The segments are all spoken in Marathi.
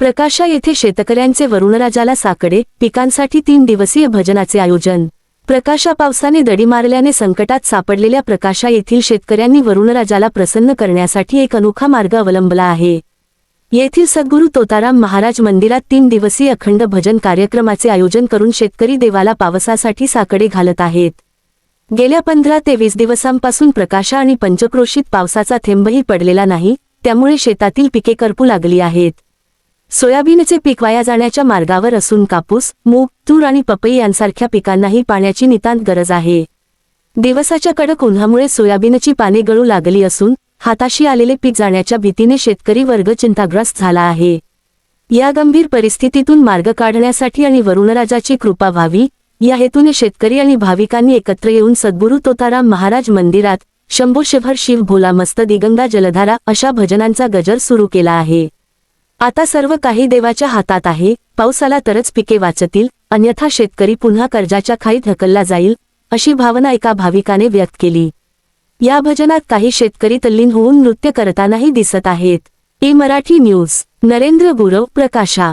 प्रकाशा येथे शेतकऱ्यांचे वरुणराजाला साकडे पिकांसाठी तीन दिवसीय भजनाचे आयोजन. प्रकाशा पावसाने दडी मारल्याने संकटात सापडलेल्या प्रकाशा येथील शेतकऱ्यांनी वरुणराजाला प्रसन्न करण्यासाठी एक अनोखा मार्ग अवलंबला आहे. येथील सद्गुरू तोताराम महाराज मंदिरात तीन दिवसीय अखंड भजन कार्यक्रमाचे आयोजन करून शेतकरी देवाला पावसासाठी साकडे घालत आहेत. गेल्या पंधरा ते वीस दिवसांपासून प्रकाशा आणि पंचक्रोशीत पावसाचा थेंबही पडलेला नाही त्यामुळे शेतातील पिके करपू लागली आहेत. सोयाबीनचे पीक वाया जाण्याच्या मार्गावर असून कापूस मूग तूर आणि पपई यांसारख्या पिकांनाही पाण्याची नितांत गरज आहे. दिवसाच्या कडक उन्हामुळे सोयाबीनची पाने गळू लागली असून हाताशी आलेले पीक जाण्याच्या भीतीने शेतकरी वर्ग चिंताग्रस्त झाला आहे. या गंभीर परिस्थितीतून मार्ग काढण्यासाठी आणि वरुणराजाची कृपा व्हावी या हेतूने शेतकरी आणि भाविकांनी एकत्र येऊन सद्गुरू तोताराम महाराज मंदिरात शंभोशभर शिव भोला मस्त दिगंगा जलधारा अशा भजनांचा गजर सुरू केला आहे. आता सर्व काही देवाच्या हातात आहे. पावसाला तरच पिके वाचतील अन्यथा शेतकरी पुन्हा कर्जाच्या खाईत ढकलला जाईल अशी भावना एका भाविकाने व्यक्त केली. या भजनात काही शेतकरी तल्लीन होऊन नृत्य करतानाही दिसत आहेत. ए मराठी न्यूज नरेंद्र गुरव प्रकाशा.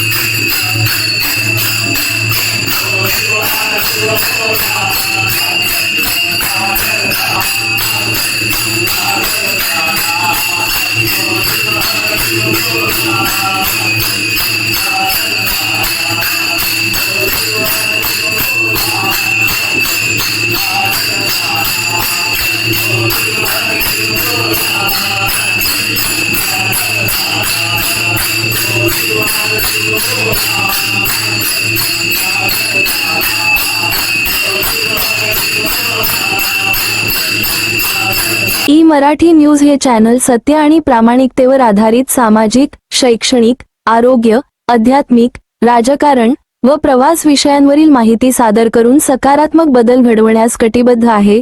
ई मराठी न्यूज हे चॅनल सत्य आणि प्रामाणिकतेवर आधारित सामाजिक शैक्षणिक आरोग्य आध्यात्मिक राजकारण व प्रवास विषयांवरील माहिती सादर करून सकारात्मक बदल घडवण्यास कटिबद्ध आहे.